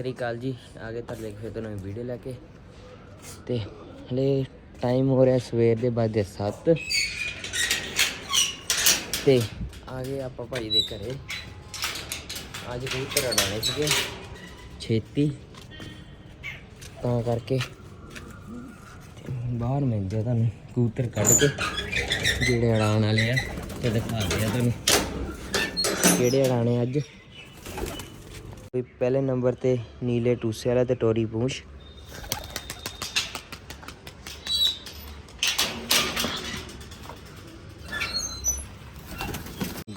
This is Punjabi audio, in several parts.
ਸ੍ਰੀ ਅਕਾਲ ਜੀ। ਆ ਗਏ ਤਾਂ ਲੈ ਫਿਰ ਤੁਹਾਨੂੰ ਵੀਡੀਓ ਲੈ ਕੇ। ਤੇ ਹਲੇ ਟਾਈਮ ਹੋ ਰਿਹਾ ਸਵੇਰ ਦੇ ਵੱਜੇ 7 ਤੇ ਆ ਗਏ ਆਪਾਂ ਭਾਈ ਦੇ ਘਰੇ। ਅੱਜ ਕਬੂਤਰ ਉਡਾਣੇ ਸੀਗੇ। ਛੇਤੀ। ਤਾਂ ਕਰਕੇ ਬਾਹਰ ਮਿਲ ਜਾ ਤੁਹਾਨੂੰ ਕਬੂਤਰ ਕੱਢ ਕੇ। ਜਿਹੜੇ ਉਡਾਉਣ ਵਾਲੇ ਆ, ਤੇ ਦਿਖਾ ਦਿਆ ਤੁਹਾਨੂੰ। ਕਿਹੜੇ ਉਡਾਣੇ ਅੱਜ? ਪਹਿਲੇ ਨੰਬਰ ਤੇ ਨੀਲੇ ਟੂਸੇ ਵਾਲਾ ਤੇ ਟੋਰੀ ਪੂੰਛ।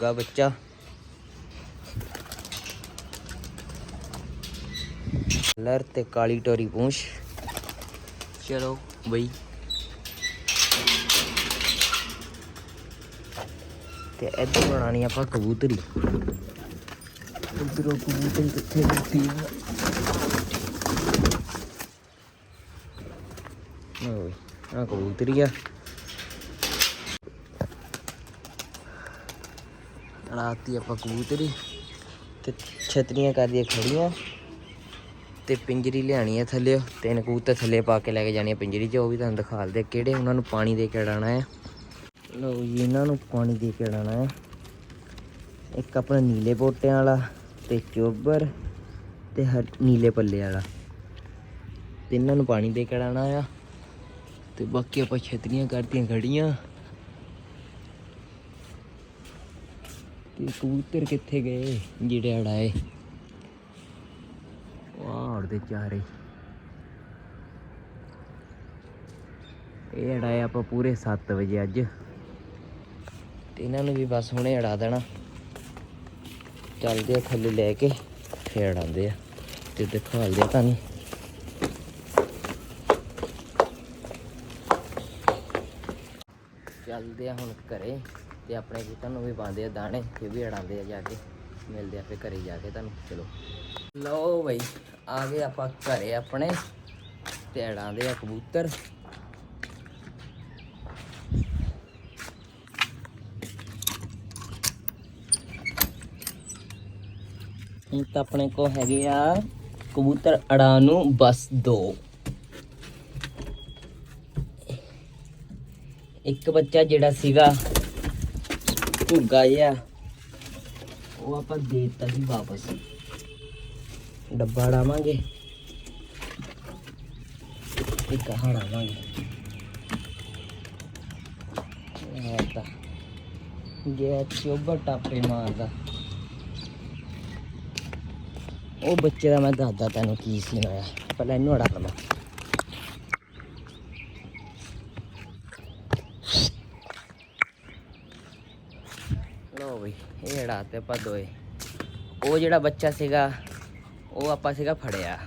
ਗਾ ਬੱਚਾ। ਲਰ ਤੇ ਕਾਲੀ ਟੋਰੀ ਪੂੰਛ। ਚਲੋ ਬਈ। ਤੇ ਇੱਧਰ ਬਣਾਣੀ ਆਪਾਂ ਕਬੂਤਰੀ। ਉਧਰੋਂ ਕਬੂਤਰ ਕਿੱਥੇ ਬੈਠੀ ਆ। ਓਏ ਆ ਕਬੂਤਰੀ ਰਾਤੀ ਆਪਾਂ ਕਬੂਤਰੀ ਤੇ ਛਤਰੀਆਂ ਕਰਦੀਆਂ ਖੜੀਆਂ। ਤੇ ਪਿੰਜਰੀ ਲਿਆਣੀ ਹੈ ਥੱਲੇ। ਤਿੰਨ ਕਬੂਤਰ ਥੱਲੇ ਪਾ ਕੇ ਲੈ ਕੇ ਜਾਣੀ ਆ ਪਿੰਜਰੀ 'ਚ। ਉਹ ਵੀ ਤੁਹਾਨੂੰ ਦਿਖਾਲਦੇ ਆ ਕਿਹੜੇ ਉਹਨਾਂ ਨੂੰ ਪਾਣੀ ਦੇ ਕੇ ਉਡਾਉਣਾ ਹੈ ਲਓ ਜੀ, ਇਹਨਾਂ ਨੂੰ ਪਾਣੀ ਦੇ ਕੇ ਉਡਾਉਣਾ ਹੈ ਇੱਕ ਆਪਣਾ ਨੀਲੇ ਪੋਟਿਆਂ ਵਾਲਾ। ਤੇ ਚੋਬਰ ਤੇ ਹਰ ਨੀਲੇ ਪੱਲੇ ਵਾਲਾ। ਇਹਨਾਂ ਨੂੰ ਪਾਣੀ ਦੇ ਕੇ ਆਣਾ ਆ। ਤੇ ਬਾਕੀ ਆਪਾਂ ਛਤਰੀਆਂ ਕਰਤੀਆਂ ਖੜੀਆਂ। ਤੇ ਕਬੂਤਰ ਕਿੱਥੇ ਗਏ? ਜਿਹੜੇ ਅੜਾਏ ਵਾਹ ਉੜਦੇ ਚਾਰੇ। ਇਹ ਅੜਾਏ ਆਪਾਂ ਪੂਰੇ 7 ਵਜੇ ਅੱਜ। ਤੇ ਇਹਨਾਂ ਨੂੰ ਵੀ ਬਸ ਹੁਣੇ ਅੜਾ ਦੇਣਾ। ਚੱਲਦੇ ਆ ਥੱਲੇ ਲੈ ਕੇ, ਫੇਰ ਆਉਂਦੇ ਆ। ਤੇ ਦਿਖਾਉਂਦੇ ਆ ਤੁਹਾਨੂੰ ਚੱਲਦੇ ਆ ਹੁਣ ਘਰੇ, ਤੇ ਆਪਣੇ ਕੁੱਤਾਂ ਨੂੰ ਵੀ ਪਾਉਂਦੇ ਆ ਦਾਣੇ ਤੇ ਵੀ ਅੜਾਉਂਦੇ ਆ ਜਾ ਕੇ। ਮਿਲਦੇ ਆ ਫੇ ਘਰੇ ਜਾ ਕੇ ਤੁਹਾਨੂੰ, ਚਲੋ। ਲਓ ਬਈ, ਆ ਗਏ ਆਪਾਂ ਘਰੇ ਆਪਣੇ, ਤੇ ਅੜਾਉਂਦੇ ਆ ਕਬੂਤਰ। ਹੁਣ ਤਾਂ ਆਪਣੇ ਕੋ ਹੈਗੇ ਆ ਕਬੂਤਰ ਅੜਾਉਣ ਨੂੰ ਬਸ ਦੋ। ਇੱਕ ਬੱਚਾ ਜਿਹੜਾ ਸੀਗਾ ਭੁੱਗਾ ਜਿਹਾ, ਉਹ ਆਪਾਂ ਦੇ ਦਿੱਤਾ ਸੀ ਵਾਪਸ। ਡੱਬਾ ਡਾਵਾਂਗੇ ਇੱਕ ਹੜਾਵਾਂਗੇ ਇਹ ਤਾਂ ਜੇ ਚੋਬਰ ਟਾਪੇ ਮਾਰਦਾ। ਉਹ ਬੱਚੇ ਦਾ ਮੈਂ ਦੱਸਦਾ ਤੈਨੂੰ ਕੀ ਸੀ ਹੋਇਆ। ਪਹਿਲਾਂ ਇਹਨੂੰ ਅੜਾ ਲਵਾਂ। ਲੋ ਬਈ, ਇਹ ਅੜਾਤੇ ਆਪਾਂ ਦੋਏ। ਉਹ ਜਿਹੜਾ ਬੱਚਾ ਸੀਗਾ, ਉਹ ਆਪਾਂ ਸੀਗਾ ਫੜਿਆ।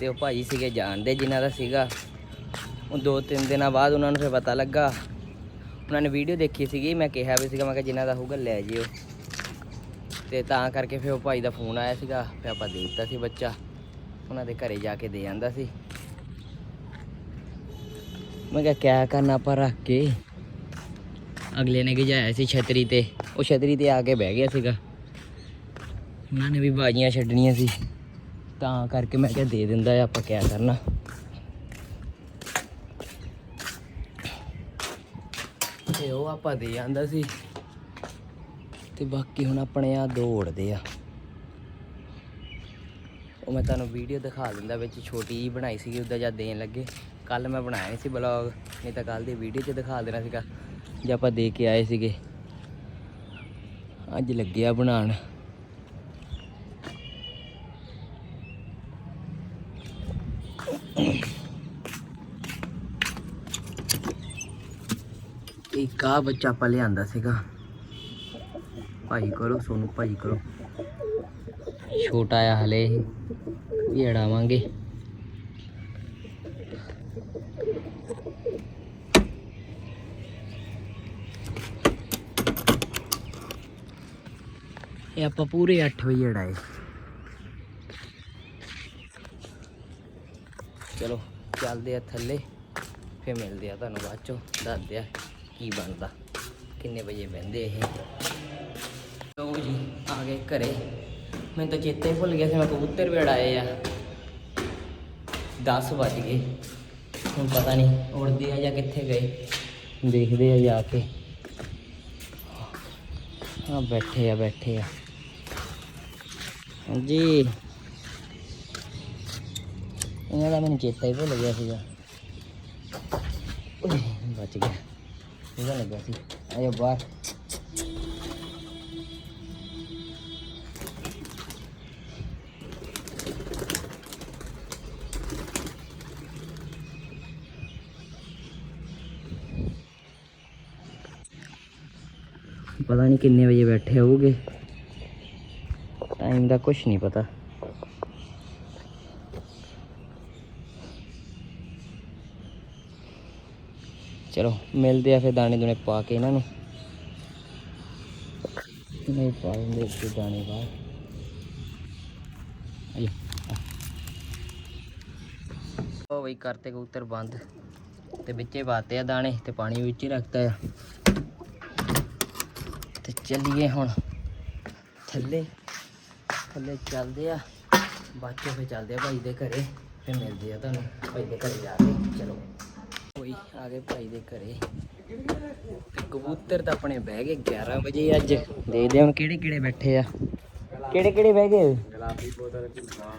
ਤੇ ਉਹ ਭਾਜੀ ਸੀਗੇ ਜਾਣਦੇ, ਜਿਨ੍ਹਾਂ ਦਾ ਸੀਗਾ। ਉਹ ਦੋ ਤਿੰਨ ਦਿਨਾਂ ਬਾਅਦ ਉਹਨਾਂ ਨੂੰ ਫਿਰ ਪਤਾ ਲੱਗਾ। ਉਹਨਾਂ ਨੇ ਵੀਡੀਓ ਦੇਖੀ ਸੀਗੀ, ਮੈਂ ਕਿਹਾ ਵੀ ਸੀਗਾ, ਮੈਂ ਕਿਹਾ ਜਿਨ੍ਹਾਂ ਦਾ ਹੋਊਗਾ ਲੈ ਜਿਓ। ਤੇ ਤਾਂ ਕਰਕੇ ਫਿਰ ਉਹ ਭਾਈ ਦਾ ਫੋਨ ਆਇਆ ਸੀਗਾ, ਫਿਰ ਆਪਾਂ ਦੇ ਦਿੱਤਾ ਸੀ ਬੱਚਾ। ਉਹਨਾਂ ਦੇ ਘਰੇ ਜਾ ਕੇ ਦੇ ਆਂਦਾ ਸੀ। ਮੈਂ ਕਿਹਾ, ਕਿਆ ਕਰਨਾ ਆਪਾਂ ਰੱਖ ਕੇ? ਅਗਲੇ ਨੇ ਗਿਜਾਇਆ ਸੀ ਛਤਰੀ ਤੇ। ਉਹ ਛਤਰੀ ਤੇ ਆ ਕੇ ਬਹਿ ਗਿਆ ਸੀਗਾ। ਉਹਨਾਂ ਨੇ ਵੀ ਬਾਜੀਆਂ ਛੱਡਣੀਆਂ ਸੀ। ਤਾਂ ਕਰਕੇ ਮੈਂ ਕਿਹਾ, ਦੇ ਦਿੰਦਾ ਆਪਾਂ ਕਿਆ ਕਰਨਾ। ਤੇ ਉਹ ਆਪਾਂ ਦੇ ਆਂਦਾ ਸੀ। ਤੇ ਬਾਕੀ ਹੁਣ ਆਪਣੇ ਆ ਦੌੜਦੇ ਆ। ਉਹ ਮੈਂ ਤੁਹਾਨੂੰ ਵੀਡੀਓ ਦਿਖਾ ਦਿੰਦਾ, ਵਿੱਚ ਛੋਟੀ ਜੀ ਬਣਾਈ ਸੀਗੀ, ਉਹਦਾ ਜਾਂ ਦੇਣ ਲੱਗੇ। ਕੱਲ ਮੈਂ ਬਣਾਇਆ ਨਹੀਂ ਸੀ ਬਲੌਗ ਨਹੀਂ ਤਾਂ ਕੱਲ ਦੀ ਵੀਡੀਓ 'ਚ ਦਿਖਾ ਦੇਣਾ ਸੀਗਾ, ਜੇ ਆਪਾਂ ਦੇ ਕੇ ਆਏ ਸੀਗੇ। ਅੱਜ ਲੱਗਿਆ ਬਣਾਉਣ। ਇੱਕ ਆ ਬੱਚਾ ਆਪਾਂ ਲਿਆਂਦਾ ਸੀਗਾ। ਭਾਈ ਕਰੋ, ਸੋਨੂੰ ਭਾਈ ਕਰੋ। ਛੋਟਾ ਆ ਹਲੇ ਇਹ, ਵੀ ਅੜਾਵਾਂਗੇ। ਇਹ ਆਪਾਂ ਪੂਰੇ 8 ਵਜੇ ਅੜਾਏ। ਚਲੋ, ਚੱਲਦੇ ਆ ਥੱਲੇ, ਫੇਰ ਮਿਲਦੇ ਆ ਤੁਹਾਨੂੰ ਬਾਅਦ ਚੋਂ, ਦੱਸਦੇ ਆ ਕੀ ਬਣਦਾ, ਕਿੰਨੇ ਵਜੇ ਬਹਿੰਦੇ ਇਹ। ਲਓ ਜੀ, ਆ ਗਏ ਘਰੇ। ਮੈਨੂੰ ਤਾਂ ਚੇਤਾ ਹੀ ਭੁੱਲ ਗਿਆ ਸੀ, ਮੈਂ ਕਬੂਤਰ ਵੀ ਉਡਾਏ ਆ। 10 ਵੱਜ ਗਏ। ਹੁਣ ਪਤਾ ਨਹੀਂ ਉੜਦੇ ਆ ਜਾਂ ਕਿੱਥੇ ਗਏ। ਦੇਖਦੇ ਆ ਜਾ ਕੇ। ਹਾਂ ਬੈਠੇ ਆ ਬੈਠੇ ਆ। ਹਾਂਜੀ। ਇਹਨਾਂ ਦਾ ਮੈਨੂੰ ਚੇਤਾ ਹੀ ਭੁੱਲ ਗਿਆ ਸੀਗਾ। ਬਚ ਗਿਆ। ਇਹਦਾ ਲੱਗਾ ਸੀ। ਆਇਆ ਬਾਹਰ। ਪਤਾ ਨਹੀਂ ਕਿੰਨੇ ਵਜੇ ਬੈਠੇ ਹੋਊਗੇ। ਟਾਈਮ ਦਾ ਕੁਝ ਨਹੀਂ ਪਤਾ। ਚਲੋ, ਮਿਲਦੇ ਆ ਫਿਰ ਦਾਣੇ ਦੁਣੇ ਪਾ ਕੇ ਇਹਨਾਂ ਨੂੰ। ਨਹੀਂ ਪਾ ਦਿੰਦੇ ਇੱਥੇ ਦਾਣੇ ਬਾਹਰ। ਆਇਓ ਉਹ ਬਈ ਕਰਤੇ ਕਬੂਤਰ ਬੰਦ। ਤੇ ਵਿੱਚੇ ਪਾਤੇ ਆ ਦਾਣੇ ਤੇ ਪਾਣੀ ਵਿੱਚ ਹੀ ਰੱਖਤਾ ਆ। ਚੱਲੀਏ ਹੁਣ। ਥੱਲੇ। ਥੱਲੇ ਚੱਲਦੇ ਆ। ਬਾਅਦ ਚੋਂ ਫਿਰ ਚੱਲਦੇ ਆ ਭਾਈ ਦੇ ਘਰੇ। ਤੇ ਮਿਲਦੇ ਆ ਤੁਹਾਨੂੰ। ਭਾਈ ਦੇ ਘਰੇ ਜਾ ਕੇ। ਚਲੋ। ਕੋਈ ਆ ਗਏ ਭਾਈ ਦੇ ਘਰੇ। ਕਬੂਤਰ ਤਾਂ ਆਪਣੇ ਬਹਿ ਗਏ 11 ਵਜੇ ਅੱਜ। ਦੇਖਦੇ ਹੁਣ ਕਿਹੜੇ ਕਿਹੜੇ ਬੈਠੇ ਆ। ਕਿਹੜੇ ਕਿਹੜੇ ਬਹਿ ਗਏ? ਗੁਲਾਬੀ ਬੋਤਲ ਝੂਠਾ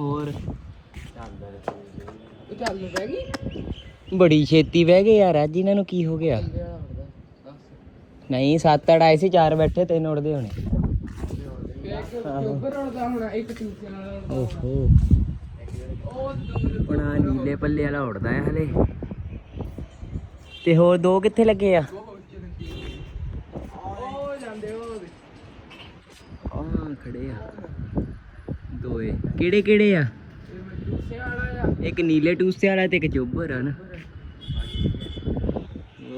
ਹੋਰ? ਇਹ ਬਹਿ ਗਈ? ਬੜੀ ਛੇਤੀ ਬਹਿ ਗਏ ਯਾਰ। ਅੱਜ ਇਹਨਾਂ ਨੂੰ ਕੀ ਹੋ ਗਿਆ? ਨਹੀਂ ਸੱਤ ਅੜ ਆਏ ਸੀ ਚਾਰ ਬੈਠੇ ਤਿੰਨ ਉੜਦੇ ਹੋਣੇ। ਓਹੋ। ਆਪਣਾ ਨੀਲੇ ਪੱਲੇ ਵਾਲਾ ਉੜਦਾ ਹੈ ਹਲੇ। ਤੇ ਹੋਰ ਦੋ ਕਿੱਥੇ ਲੱਗੇ ਆ? ਆ ਖੜੇ ਆ। ਦੋਏ। ਕਿਹੜੇ ਕਿਹੜੇ ਆ? ਇੱਕ ਨੀਲੇ ਟੂਸੇ ਵਾਲਾ ਤੇ ਇੱਕ ਚੋਬਰ ਆ ਨਾ।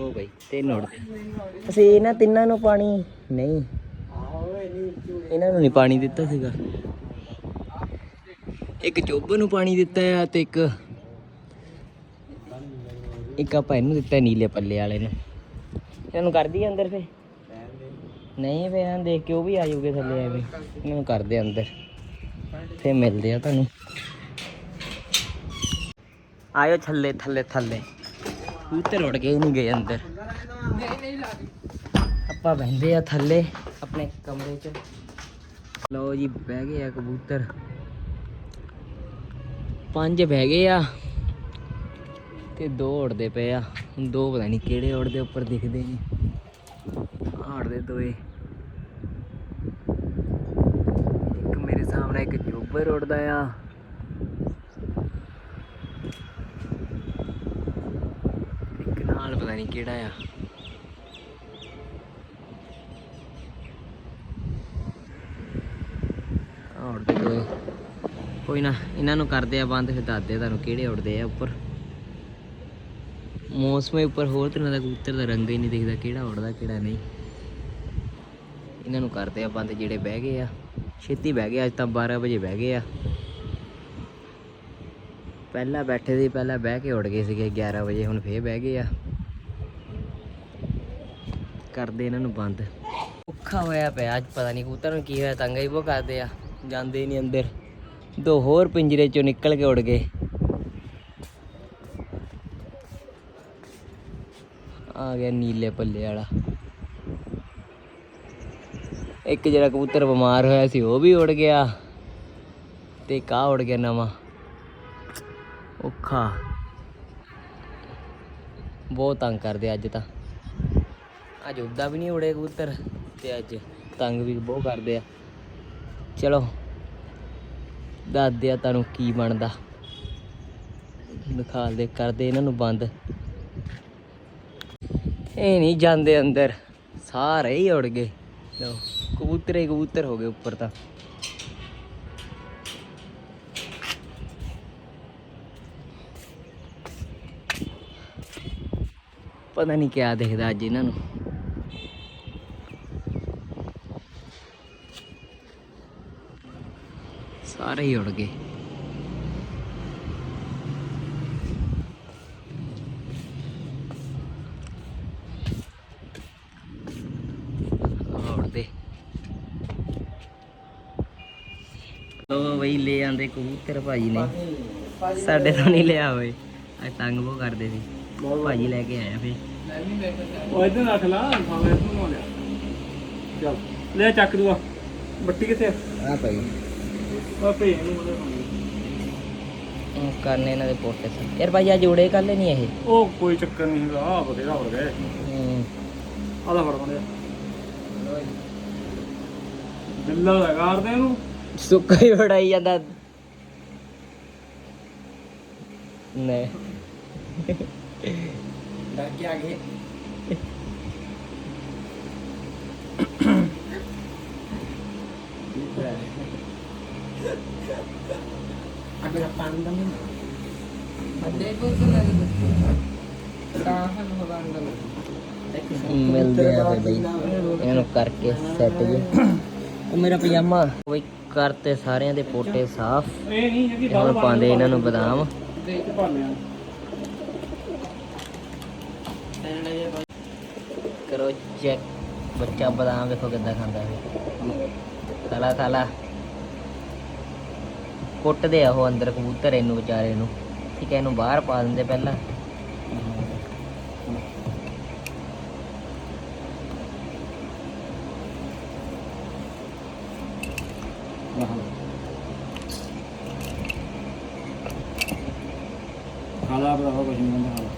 ਉਹ ਬਈ ਤਿੰਨ ਉੜਦੇ ਅਸੀਂ ਇਹਨਾਂ ਤਿੰਨਾਂ ਨੂੰ ਪਾਣੀ, ਨਹੀਂ। ਇਹਨਾਂ ਨੂੰ ਨਹੀਂ ਪਾਣੀ ਦਿੱਤਾ ਸੀਗਾ। ਇੱਕ ਚੋਬਰ ਨੂੰ ਪਾਣੀ ਦਿੱਤਾ ਆ ਤੇ ਇੱਕ ਇੱਕ ਆਪਾਂ ਇਹਨੂੰ ਦਿੱਤਾ ਨੀਲੇ ਪੱਲੇ ਵਾਲੇ ਨੂੰ। ਇਹਨਾਂ ਨੂੰ ਕਰ ਅੰਦਰ ਫੇ ਨਹੀਂ ਫੇ ਇਹਨਾਂ ਦੇਖ ਕੇ ਉਹ ਵੀ ਆ ਜਾਊਗੇ ਥੱਲੇ ਐਵੇਂ। ਇਹਨਾਂ ਨੂੰ ਕਰਦੇ ਅੰਦਰ। ਫੇ ਮਿਲਦੇ ਆ ਤੁਹਾਨੂੰ। ਆਇਓ ਥੱਲੇ ਥੱਲੇ ਥੱਲੇ। ਕਬੂਤਰ ਉੜ ਗਏ ਨਹੀਂ ਗਏ ਅੰਦਰ। ਆਪਾਂ ਬਹਿੰਦੇ ਆ ਥੱਲੇ, ਆਪਣੇ ਕਮਰੇ 'ਚ। ਲਓ ਜੀ, ਬਹਿ ਗਏ ਆ ਕਬੂਤਰ। ਪੰਜ ਬਹਿ ਗਏ ਆ ਤੇ ਦੋ ਉੜਦੇ ਪਏ ਆ। ਹੁਣ ਦੋ ਪਤਾ ਨਹੀਂ ਕਿਹੜੇ ਉੜਦੇ ਉੱਪਰ ਦਿਖਦੇ ਨਹੀਂ ਆਹ ਉੜਦੇ ਦੋਏ। ਇੱਕ ਮੇਰੇ ਸਾਹਮਣੇ ਇੱਕ ਚੋਬਰ ਉੜਦਾ ਆ। ਇੱਕ ਪਤਾ ਨਹੀਂ ਕਿਹੜਾ ਆ। ਆਹ ਉੜਦੇ ਕੋਈ ਨਾ, ਇਹਨਾਂ ਨੂੰ ਕਰਦੇ ਆ ਬੰਦ, ਫਿਰ ਦੱਸਦੇ ਤੁਹਾਨੂੰ ਕਿਹੜੇ ਉੜਦੇ ਆ ਉੱਪਰ। ਮੌਸਮੇ ਉੱਪਰ, ਹੋਰ ਤਰ੍ਹਾਂ ਦਾ ਕਬੂਤਰ ਦਾ ਰੰਗ ਹੀ ਨਹੀਂ ਦਿਖਦਾ, ਕਿਹੜਾ ਉੜਦਾ ਕਿਹੜਾ ਨਹੀਂ। ਇਹਨਾਂ ਨੂੰ ਕਰਦੇ ਆ ਬੰਦ, ਜਿਹੜੇ ਬਹਿ ਗਏ ਆ। ਛੇਤੀ ਬਹਿ ਗਏ, ਅੱਜ ਤਾਂ 12 ਵਜੇ ਬਹਿ ਗਏ ਆ। ਪਹਿਲਾਂ ਬੈਠੇ ਸੀ, ਪਹਿਲਾਂ ਬਹਿ ਕੇ ਉੱਡ ਗਏ ਸੀਗੇ 11 ਵਜੇ, ਹੁਣ ਫੇਰ ਬਹਿ ਗਏ ਆ। ਕਰਦੇ ਇਹਨਾਂ ਨੂੰ ਬੰਦ। ਔਖਾ ਹੋਇਆ ਪਿਆ, ਅੱਜ ਪਤਾ ਨਹੀਂ ਕਬੂਤਰ ਨੂੰ ਕੀ ਹੋਇਆ, ਤੰਗ ਹੀ ਬਹੁਤ ਕਰਦੇ ਆ। ਜਾਂਦੇ ਹੀ ਨਹੀਂ ਅੰਦਰ। ਦੋ ਹੋਰ ਪਿੰਜਰੇ ਚੋਂ ਨਿਕਲ ਕੇ ਉੜ ਗਏ। ਆ ਗਿਆ ਨੀਲੇ ਪੱਲੇ ਵਾਲਾ। ਇੱਕ ਜਿਹੜਾ ਕਬੂਤਰ ਬਿਮਾਰ ਹੋਇਆ ਸੀ, ਉਹ ਵੀ ਉੱਡ ਗਿਆ। ਤੇ ਕਾ ਉੱਡ ਗਿਆ ਨਵਾਂ। ਔਖਾ। ਬਹੁਤ ਤੰਗ ਕਰਦੇ ਅੱਜ ਤਾਂ। ਅੱਜ ਉੱਦਾਂ ਵੀ ਨਹੀਂ ਉੜੇ ਕਬੂਤਰ ਤੇ ਅੱਜ ਤੰਗ ਵੀ ਬਹੁਤ ਕਰਦੇ ਆ। ਚਲੋ, ਦੱਸਦੇ ਆ ਤੁਹਾਨੂੰ ਕੀ ਬਣਦਾ। ਦਿਖਾਲਦੇ ਕਰਦੇ ਇਹਨਾਂ ਨੂੰ ਬੰਦ। ਇਹ ਨਹੀਂ ਜਾਂਦੇ ਅੰਦਰ, ਸਾਰੇ ਹੀ ਉੜ ਗਏ। ਲਓ, ਕਬੂਤਰੇ ਕਬੂਤਰ ਹੋ ਗਏ ਉੱਪਰ ਤਾਂ। ਪਤਾ ਨਹੀਂ ਕਿਆ ਦੇਖਦਾ ਅੱਜ ਇਹਨਾਂ ਨੂੰ। ਸਾਰੇ ਹੀ ਉੜ ਗਏ। ਉੜਦੇ। ਲੋ ਬਈ ਲੈ ਆਂਦੇ ਕਬੂਤਰ ਭਾਜੀ ਨੇ। ਸਾਡੇ ਤੋਂ ਨਹੀਂ ਲਿਆ ਹੋਏ ਅੱਜ ਤੰਗ ਬਹੁ ਕਰਦੇ ਸੀ। ਭਾਜੀ ਲੈ ਕੇ ਆਇਆ ਫੇ ਉਹ ਇਧਰ ਰੱਖ ਲਾ ਭਾਵੇਂ ਤੂੰ ਨਾ ਲਿਆ। ਚੱਲ ਲੈ ਚੱਕ ਦੂਆ। ਬੱਟੀ ਕਿੱਥੇ ਆ? ਆ ਭਾਈ। ਆ ਭੇ ਇਹਨੂੰ ਮਲੇ ਉਹ ਕਰਨੇ ਇਹਨਾਂ ਦੇ ਪੋਟੇ ਸੀ ਯਾਰ ਭਾਈ ਆ ਜੋੜੇ ਕੱਲ ਨਹੀਂ ਇਹ? ਉਹ ਕੋਈ ਚੱਕਰ ਨਹੀਂ ਹੈਗਾ। ਆ ਬਥੇਰਾ ਹੋ ਗਿਆ। ਹੂੰ। ਆਦਾ ਫੜ ਬੰਦੇ। ਬਿੱਲਾ ਲਗਾ ਦੇ ਇਹਨੂੰ। ਸੁੱਕਾ ਹੀ ਫੜਾਈ ਜਾਂਦਾ। ਨੇ ਡਰ ਕੇ ਆ ਗਏ। ਅਗਰ ਪਾਣੀ ਦਾ ਨਹੀਂ ਮਿਲਦੇ ਆ ਫਿਰ ਬਈ? ਇਹਨਾਂ ਨੂੰ ਕਰਕੇ ਸੈੱਟ ਜੀ। ਉਹ ਮੇਰਾ ਪਜਾਮਾ। ਬਈ ਕਰਤੇ ਸਾਰਿਆਂ ਦੇ ਪੋਟੇ ਸਾਫ਼। ਇਹ ਨਹੀਂ ਹੈਗੀ ਹੁਣ ਪਾਉਂਦੇ ਇਹਨਾਂ ਨੂੰ ਬਦਾਮ। ਦੇਖ ਕਰੋ ਚੈੱਕ ਬੱਚਾ ਬਦਾਮ ਦੇਖੋ ਕਿੱਦਾਂ ਖਾਂਦਾ ਹੈ। ਖਾਲਾ ਖਾਲਾ ਕੁੱਟਦੇ ਆ ਉਹ ਅੰਦਰ ਕਬੂਤਰ ਇਹਨੂੰ ਵਿਚਾਰੇ ਨੂੰ। ਠੀਕ ਹੈ, ਇਹਨੂੰ ਬਾਹਰ ਪਾ ਦਿੰਦੇ ਪਹਿਲਾਂ। ਖਾਲਾ ਬਰਾ ਕੁਝ ਨਹੀਂ ਹੁੰਦਾ ਖਾਲਾ।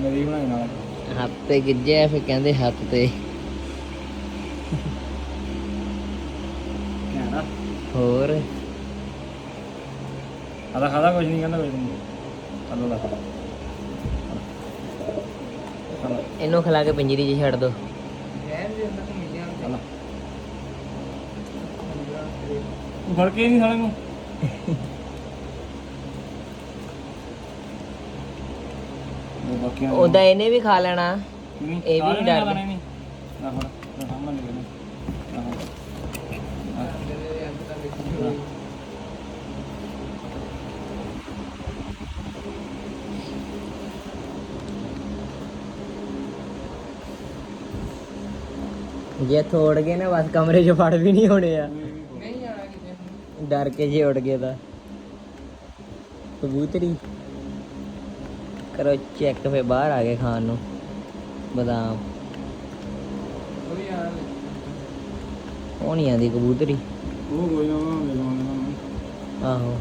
ਮੇਰੀ ਬਣਾਈ ਨਾਲ। ਤੇ ਗਿੱਜਿਆ ਫਿਰ ਕਹਿੰਦੇ ਹੱਥ ਤੇ। ਕਹਿਣਾ। ਹੋਰ? ਖਾਲਾ ਖਾਲਾ ਕੁਝ ਨਹੀਂ ਕਹਿੰਦਾ ਕੁਝ ਨਹੀਂ ਖਾਲਾ ਲਾ। ਖਾਲਾ ਇਹਨੂੰ ਖਿਲਾ ਕੇ ਪਿੰਜਰੀ 'ਚ ਛੱਡ ਦੋ। ਤੂੰ ਫੜ ਕੇ ਨਹੀਂ ਸਾਲੇ ਨੂੰ। ਉਹ ਬਾਕੀਆਂ ਨੂੰ- ਉਹਦਾ ਇਹਨੇ ਵੀ ਖਾ ਲੈਣਾ। ਇਹ ਵੀ ਨਹੀਂ। ਨਾ ਸਾਹਮਣੇ ਨਹੀਂ ਕਰਨਾ। ਜੇ ਥੋੜ ਗਏ ਨਾ ਬਸ ਕਮਰੇ 'ਚ ਫੜ ਵੀ ਨਹੀਂ ਹੋਣੇ ਆ। ਡਰ ਕੇ ਜੇ ਉੱਡ ਗਏ ਤਾਂ। ਕਬੂਤਰੀ। ਕਰੋ ਚੈੱਕ ਫੇ ਬਾਹਰ ਆ ਗਏ ਖਾਣ ਨੂੰ। ਬਦਾਮ। ਉਹ ਨਹੀਂ ਆਂਦੀ ਕਬੂਤਰੀ। ਉਹ ਕੋਈ ਨਾ ਉਹ ਲੈ ਲਵਾਂਗੇ ਉਹਨਾਂ ਨੂੰ। ਆਹੋ।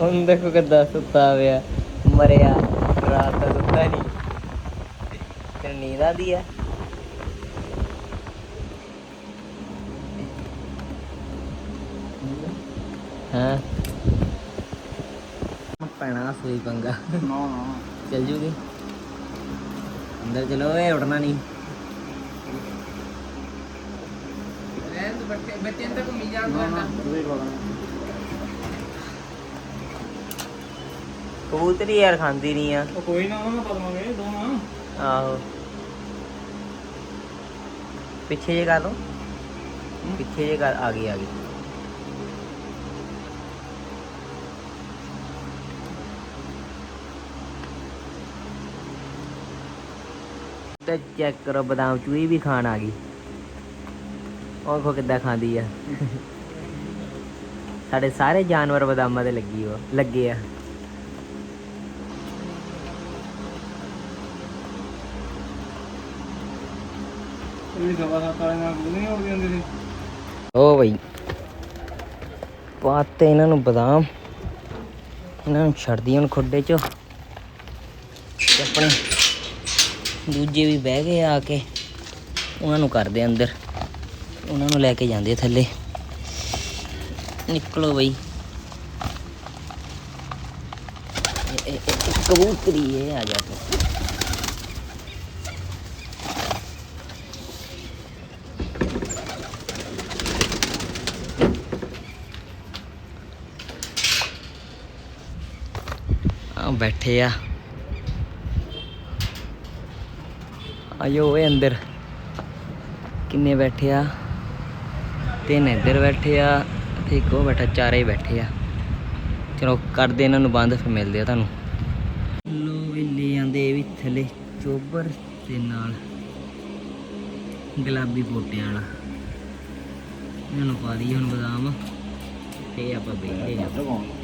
ਹੁਣ ਦੇਖੋ ਕਿੱਦਾਂ ਸੁੱਤਾ ਪਿਆ ਮਰਿਆ। ਰਾਤ ਦਾ ਸੁੱਤਾ ਨਹੀਂ। ਤੇ ਨੀਂਦ ਆਦੀ ਆ। ਹਾਂ? ਪੈਣਾ ਸੂਈ ਪੰਗਾ। ਨਾ ਨਾ। ਚੱਲ ਜੂਗੀ। ਅੰਦਰ ਚਲੋ ਏ ਉੜਨਾ ਨਹੀਂ। ਨਾ ਨਾ ਉਹਦੇ ਕੋਲ ਕਬੂਤਰੀ ਯਾਰ ਖਾਂਦੀ ਨਹੀਂ ਆ। ਉਹ ਕੋਈ ਨਾ ਉਹਨਾਂ ਨੂੰ ਪਾ ਦਵਾਂਗੇ ਦੋ ਨਾ। ਆਹੋ। ਪਿੱਛੇ ਜੇ ਕਰ ਲਓ। ਪਿੱਛੇ ਜੇ ਕਰ ਆ ਗਈ ਆ ਗਈ। ਤੇ ਚੈੱਕ ਕਰੋ ਬਦਾਮ ਚੂਈ ਵੀ ਖਾਣ ਆ ਗਈ। ਉਹ ਦੇਖੋ ਕਿੱਦਾਂ ਖਾਂਦੀ ਆ। ਸਾਡੇ ਸਾਰੇ ਜਾਨਵਰ ਬਦਾਮਾਂ ਤੇ ਲੱਗੀ ਹੋ ਲੱਗੇ ਆ। ਇਹ ਸਵਾ ਸੱਤ ਵਾਲੇ ਨਾਲ ਨਹੀਂ ਉੜਦੀ ਹੁੰਦੀ ਸੀ ਓ ਬਈ ਪਾਤੇ ਇਹਨਾਂ ਨੂੰ ਬਦਾਮ। ਇਹਨਾਂ ਨੂੰ ਛੱਡਦੀ ਹੁਣ ਖੁੱਡੇ ਚ। ਤੇ ਆਪਣੇ ਦੂਜੇ ਵੀ ਬਹਿ ਗਏ ਆ ਕੇ, ਉਹਨਾਂ ਨੂੰ ਕਰਦੇ ਅੰਦਰ। ਉਹਨਾਂ ਨੂੰ ਲੈ ਕੇ ਜਾਂਦੇ ਥੱਲੇ। ਨਿਕਲੋ ਬਈ। ਕਬੂਤਰੀ ਇਹ ਆ ਜਾ ਤੂੰ ਬੈਠੇ ਆ। ਆਇਓ ਓਏ ਅੰਦਰ। ਕਿੰਨੇ ਬੈਠੇ ਆ? ਤਿੰਨ ਇੱਧਰ ਬੈਠੇ ਆ ਤੇ ਇੱਕ ਉਹ ਬੈਠਾ, ਚਾਰੇ ਹੀ ਬੈਠੇ ਆ। ਚਲੋ ਕਰਦੇ ਇਹਨਾਂ ਨੂੰ ਬੰਦ, ਫਿਰ ਮਿਲਦੇ ਆ ਤੁਹਾਨੂੰ। ਲੋ ਵੀ ਲੈ ਆਂਦੇ ਵੀ ਥੱਲੇ ਚੋਬਰ ਤੇ ਨਾਲ। ਗੁਲਾਬੀ ਪੋਟਿਆਂ ਵਾਲਾ। ਇਹਨਾਂ ਨੂੰ ਪਾ ਦਈਏ ਹੁਣ ਬਦਾਮ। ਤੇ ਆਪਾਂ ਬੈਠੇ ਆ।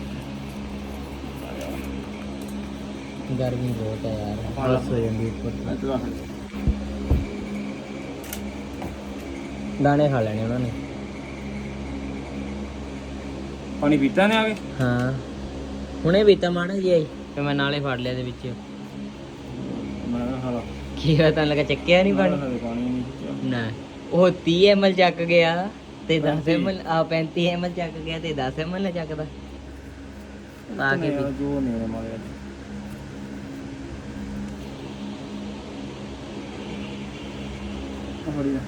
ਗਰਮੀ ਬਹੁਤ ਹੈ ਯਾਰ। ਬਸ ਹੋ ਜਾਂਦੀ ਉੱਪਰ ਦਾਣੇ ਖਾ ਲੈਣੇ ਉਹਨਾਂ ਨੇ। ਪਾਣੀ ਪੀਤਾ ਨੇ ਆ ਕੇ? ਹਾਂ। ਹੁਣੇ ਵੀ ਤਾਂ ਮਾੜਾ ਜੀ ਆਈ ਤੇ ਮੈਂ ਨਾਲੇ ਫੜ ਲਿਆ ਦੇ ਵਿੱਚ। ਮੈਂ ਹਾਲਾ ਕੀ ਹੋਇਆ ਤਾਂ ਲੱਗਾ ਚੱਕਿਆ ਨਹੀਂ ਪਾਣੀ? ਪਾਣੀ ਨਹੀਂ ਨਾ। ਉਹ 30 ml ਚੱਕ ਗਿਆ ਤੇ 10 ml ਆ 35 ml ਚੱਕ ਗਿਆ ਤੇ 10 ml ਨਾ ਚੱਕਦਾ। ਕੇ ਪੀ ਜੋ ਨੇ ਮਾਰੇ ਪੱਟੀ।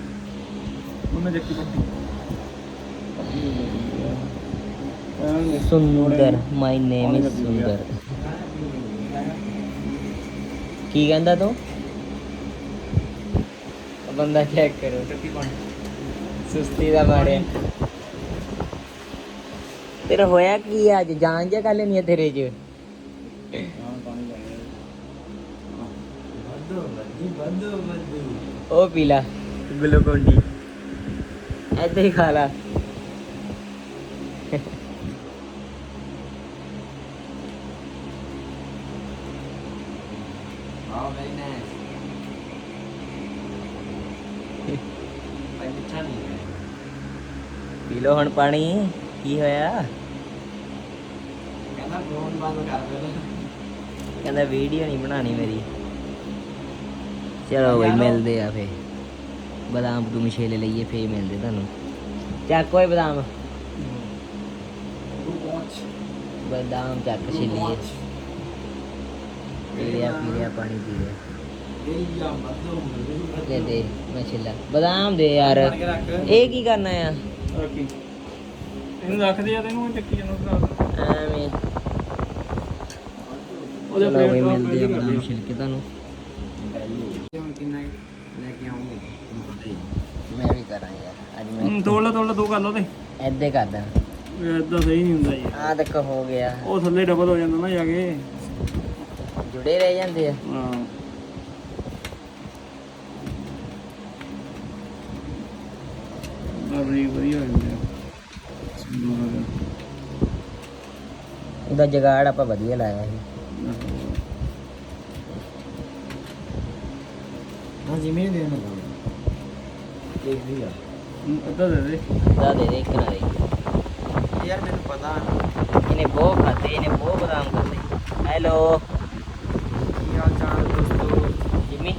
ਸੁੰਦਰ ਮਾਈ ਨੇਮ ਇਜ਼ ਸੁੰਦਰ। ਕੀ ਕਹਿੰਦਾ ਤੂੰ? ਬੰਦਾ ਚੈੱਕ ਕਰੋ। ਸੁਸਤੀ ਦਾ ਮਾਰਿਆ। ਤੇਰਾ ਹੋਇਆ ਕੀ ਅੱਜ? ਜਾਨ ਜਾ ਲੈਣੀ ਆ ਤੇਰੇ 'ਚ। ਉਹ ਪੀ ਲਾ। ਗਲੂਕੋਨ ਡੀ ਐਦਾਂ ਹੀ ਖਾ ਲਾ ਪੀ ਲੋ ਹੁਣ ਪਾਣੀ ਕੀ ਹੋਇਆ? ਕਹਿੰਦਾ ਫੋਨ ਬੰਦ ਕਰ ਦੇ। ਕਹਿੰਦਾ ਵੀਡੀਓ ਨਹੀਂ ਬਣਾਣੀ ਮੇਰੀ। ਚਲੋ ਬਈ ਮਿਲਦੇ ਆ ਫੇ ਬਦਾਮ ਬਦੂਮ ਛੇਲੇ ਲਈਏ ਫੇ ਮਿਲਦੇ ਤੁਹਾਨੂੰ। ਚੱਕ ਓਏ ਬਦਾਮ। ਬਦਾਮ ਚੱਕ ਛੇਲੀਏ। ਪੀ ਲਿਆ ਪੀ ਲਿਆ ਪਾਣੀ ਪੀ ਲਿਆ ਦੇ ਦੇ ਮੈਂ ਛਿੱਲਾ। ਬਦਾਮ ਦੇ ਯਾਰ। ਇਹ ਕੀ ਕਰਨਾ ਆ? ਓਕੇ ਇਹਨੂੰ ਰੱਖਦੇ ਆ ਤੈਨੂੰ ਚੱਕੀ ਜਾਂਦਾ ਐਵੇਂ। ਉਹਦੇ ਪਲੇਟ ਮਿਲਦੇ ਆ ਬਦਾਮ ਛਿਲਕੇ ਤੁਹਾਨੂੰ। ਕਿੰਨਾ ਲੈ ਕੇ ਆਉਂਗੇ। ਮੈਂ ਵੀ ਕਰਾਂ ਯਾਰ ਅੱਜ ਮੈਂ ਤੋੜ ਲਾ ਤੋੜ ਲਾ ਦੋ ਕਰ ਲਓ ਤੇ। ਐਦੇ ਕਰਦਾ ਇਦਾਂ ਸਹੀ ਨਹੀਂ ਹੁੰਦਾ ਜੀ। ਆ ਦੇਖ ਹੋ ਗਿਆ। ਉਹ ਥੱਲੇ ਡਬਲ ਹੋ ਜਾਂਦਾ ਨਾ ਜਾ ਕੇ। ਜੁੜੇ ਰਹਿ ਜਾਂਦੇ ਆ। ਹਾਂ। ਬੜੀ ਵਧੀਆ ਹੋ ਜਾਂਦੇ। ਆ ਉਹਦਾ ਜਗਾੜ ਆਪਾਂ ਵਧੀਆ ਲਾਇਆ ਸੀ। ਹਾਂ ਜਿਵੇਂ ਦੇ ਨਾ ਦੇਖ ਲਿਆ ਅੱਧਾ ਦੇ ਦੇ ਦਾ ਦੇ ਦੇ ਇੱਕ ਨਾ ਦੇ ਯਾਰ ਮੈਨੂੰ ਪਤਾ ਇਹਨੇ ਬਹੁਤ ਖਾਤੇ ਇਹਨੇ ਬਹੁਤ ਬਦਾਮ ਖਾਤੇ ਹੈਲੋ ਕੀ ਹਾਲ ਚਾਲ ਦੋਸਤੋ ਜਿਮੀ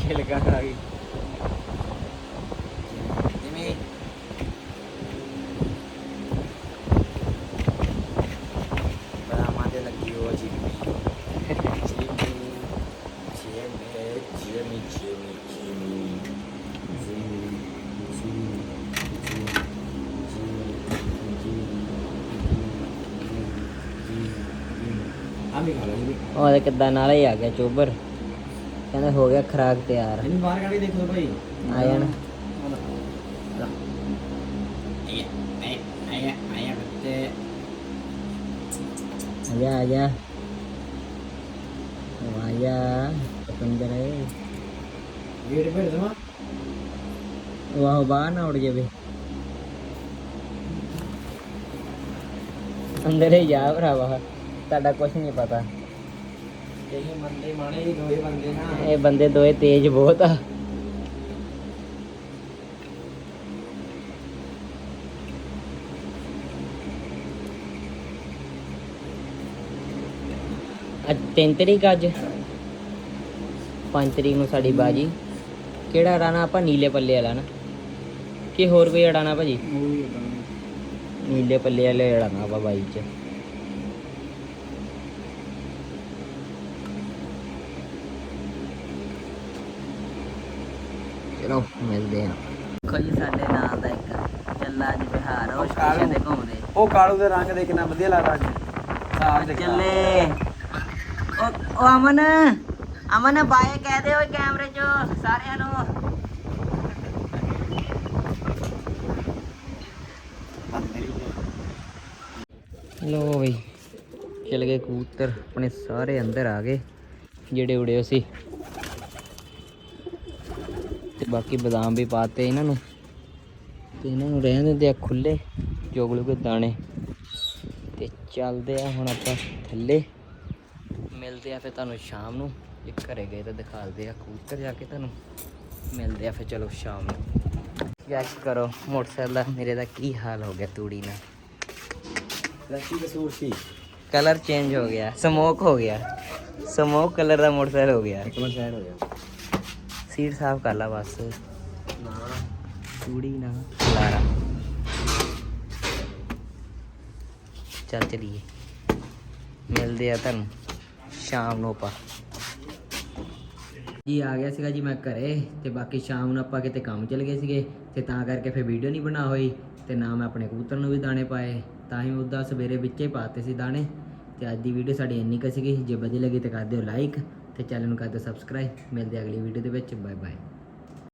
ਛਿਲਕਾ ਆ ਗਈ ਖਾ ਉਹ ਤੇ ਕਿੱਦਾਂ ਨਾਲ ਹੀ ਆ ਗਿਆ ਚੋਬਰ। ਕਹਿੰਦਾ ਹੋ ਗਿਆ ਖਰਾਕ ਤਿਆਰ। ਇਹਨੂੰ ਬਾਹਰ ਕੱਢ ਕੇ ਦੇਖੋ ਭਾਈ। ਆ ਜਾਣ। ਆਇਆ ਆਇਆ ਆਇਆ ਬੱਤੇ ਆ ਜਾ ਆ ਜਾ। ਉਹ ਆ ਜਾ ਪਤੰਦਰ। ਹੈ ਵੇਟ ਭੇੜ ਦਵਾ? ਉਹ ਆਹੋ ਬਾਹਰ ਨਾ ਉੜ ਜਾਵੇ। ਅੰਦਰ ਹੀ ਜਾ ਭਰਾਵਾ। ਤੁਹਾਡਾ ਕੁਝ ਨਹੀਂ ਪਤਾ। ਇਹ ਮੰਦੇ ਮਾਣੇ ਹੀ ਦੋਏ ਬੰਦੇ ਨਾ। ਇਹ ਬੰਦੇ ਦੋਏ ਤੇਜ਼ ਬਹੁਤ ਆ। ਅੱਜ ਤਿੰਨ ਤਰੀਕ ਅੱਜ। ਪੰਜ ਤਰੀਕ ਨੂੰ ਸਾਡੀ ਬਾਜੀ। ਕਿਹੜਾ ਰਾਣਾ ਆਪਾਂ ਨੀਲੇ ਪੱਲੇ ਵਾਲਾ ਨਾ? ਕਿ ਹੋਰ ਕੋਈ ਅੜਾਣਾ ਭਾਜੀ? ਨੀਲੇ ਪੱਲੇ ਵਾਲੇ ਅੜਾਣਾ ਆਪਾਂ ਬਾਈ ਚ। ਮਿਲਦੇ ਆ। ਦੇਖੋ ਜੀ ਸਾਡੇ ਨਾਲ ਦਾ ਇੱਕ ਚੱਲਾ ਅੱਜ ਬਿਹਾਰ ਉਹ। ਸਟੇਸ਼ਨ ਤੇ ਘੁੰਮਦੇ। ਉਹ ਕਾਲੂ ਦੇ ਰੰਗ ਦੇ ਕਿੰਨਾ ਵਧੀਆ ਲੱਗਦਾ ਅੱਜ। ਸਾਫ਼ ਦਿਖਦਾ ਚੱਲੇ। ਉਹ ਉਹ ਅਮਨ ਅਮਨ ਬਾਏ ਕਹਿ ਦੇ ਓਏ ਕੈਮਰੇ 'ਚ ਸਾਰਿਆਂ ਨੂੰ। ਲੋ ਬਈ ਚਲ ਗਏ ਕਬੂਤਰ ਆਪਣੇ ਸਾਰੇ ਅੰਦਰ ਆ ਗਏ। ਜਿਹੜੇ ਉੜੇ ਹੋ ਸੀ। ਬਾਕੀ ਬਦਾਮ ਵੀ ਪਾਤੇ ਇਹਨਾਂ ਨੂੰ। ਤੇ ਇਹਨਾਂ ਨੂੰ ਰਹਿਣ ਦਿੰਦੇ ਆ ਖੁੱਲੇ ਜੋਗਲੂ ਕੇ ਦਾਣੇ। ਤੇ ਚੱਲਦੇ ਆ ਹੁਣ ਆਪਾਂ ਥੱਲੇ। ਮਿਲਦੇ ਆ ਫਿਰ ਤੁਹਾਨੂੰ ਸ਼ਾਮ ਨੂੰ। ਜੇ ਘਰੇ ਗਏ ਤਾਂ ਦਿਖਾਲਦੇ ਆ ਕਬੂਤਰ ਜਾ ਕੇ ਤੁਹਾਨੂੰ। ਮਿਲਦੇ ਆ ਫਿਰ ਚਲੋ ਸ਼ਾਮ ਨੂੰ। ਚੈੱਕ ਕਰੋ ਮੋਟਰਸਾਈਕਲ ਦਾ ਮੇਰੇ ਦਾ ਕੀ ਹਾਲ ਹੋ ਗਿਆ ਤੂੜੀ ਨਾਲ। ਲੱਸੀ ਕਸੂਰ ਸੀ। ਕਲਰ ਚੇਂਜ ਹੋ ਗਿਆ। ਸਮੋਕ ਹੋ ਗਿਆ। ਸਮੋਕ ਕਲਰ ਦਾ ਮੋਟਰਸਾਈਕਲ ਹੋ ਗਿਆ। ਮਿੰਟ ਸਾਈਡ ਹੋ ਗਿਆ ਸੀਟ ਸਾਫ਼ ਕਰ ਲਾ ਬਸ। ਨਾ। ਤੂੜੀ ਨਾ ਲਾਰਾ ਚੱਲ ਚਲੀਏ। ਮਿਲਦੇ ਆ ਤੁਹਾਨੂੰ ਸ਼ਾਮ ਨੂੰ ਆਪਾਂ। ਜੀ ਆ ਗਿਆ ਸੀਗਾ ਜੀ ਮੈਂ ਘਰੇ ਤੇ ਬਾਕੀ ਸ਼ਾਮ ਨੂੰ ਆਪਾਂ ਕਿਤੇ ਕੰਮ ਚਲੇ ਗਏ ਸੀਗੇ ਤੇ ਤਾਂ ਕਰਕੇ ਫਿਰ ਵੀਡੀਓ ਨਹੀਂ ਬਣਾ ਹੋਈ ਤੇ ਨਾ ਮੈਂ ਆਪਣੇ ਕਬੂਤਰ ਨੂੰ ਵੀ ਦਾਣੇ ਪਾਏ ਤਾਂ ਹੀ ਉਹਦਾ ਸਵੇਰੇ ਵਿੱਚੇ ਪਾਤੇ ਸੀ ਦਾਣੇ। ਤੇ ਅੱਜ ਦੀ ਵੀਡੀਓ ਸਾਡੀ ਇੰਨੀ ਕੁ ਸੀਗੀ ਜੇ ਵਧੀਆ ਲੱਗੀ ਤਾਂ ਕਰ ਦਿਓ ਲਾਈਕ ਤੇ ਚੈਨਲ ਨੂੰ ਕਰ ਦਿਓ ਸਬਸਕ੍ਰਾਈਬ ਮਿਲਦੇ ਅਗਲੀ ਵੀਡੀਓ ਦੇ ਵਿੱਚ। Bye bye